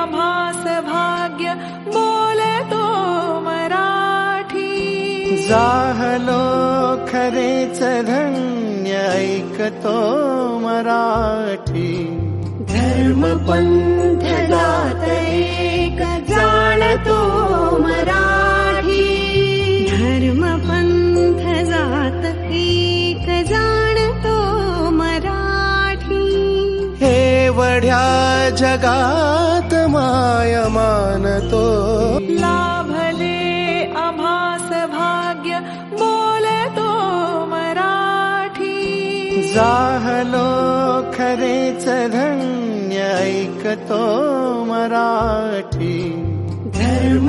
आभास भाग्य बोले तो मराठी। जाहलो च धन्य ऐकतो मराठी। धर्म जगात माय मानतो लाभले आभास भाग्य बोलतो मराठी। जाहलो खरेच धन्य ऐकतो मराठी। धर्म